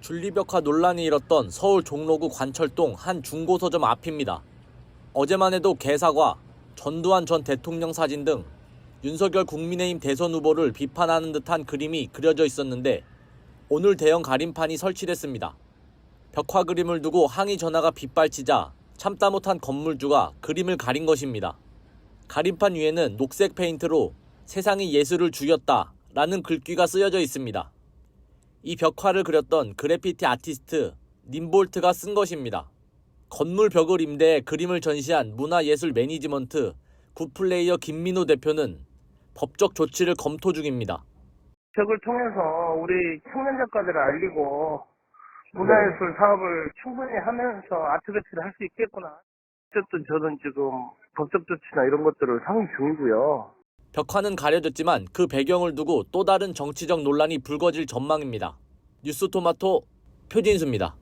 줄리벽화 논란이 일었던 서울 종로구 관철동 한 중고서점 앞입니다. 어제만 해도 개사과, 전두환 전 대통령 사진 등 윤석열 국민의힘 대선 후보를 비판하는 듯한 그림이 그려져 있었는데 오늘 대형 가림판이 설치됐습니다. 벽화 그림을 두고 항의 전화가 빗발치자 참다 못한 건물주가 그림을 가린 것입니다. 가림판 위에는 녹색 페인트로 세상이 예술을 죽였다 라는 글귀가 쓰여져 있습니다. 이 벽화를 그렸던 그래피티 아티스트 님볼트가 쓴 것입니다. 건물 벽을 임대해 그림을 전시한 문화예술 매니지먼트 굿플레이어 김민호 대표는 법적 조치를 검토 중입니다. 벽을 통해서 우리 청년 작가들을 알리고 문화예술 사업을 충분히 하면서 아트배치를 할 수 있겠구나. 어쨌든 저는 지금 법적 조치나 이런 것들을 상의 중이고요. 벽화는 가려졌지만 그 배경을 두고 또 다른 정치적 논란이 불거질 전망입니다. 뉴스토마토 표진수입니다.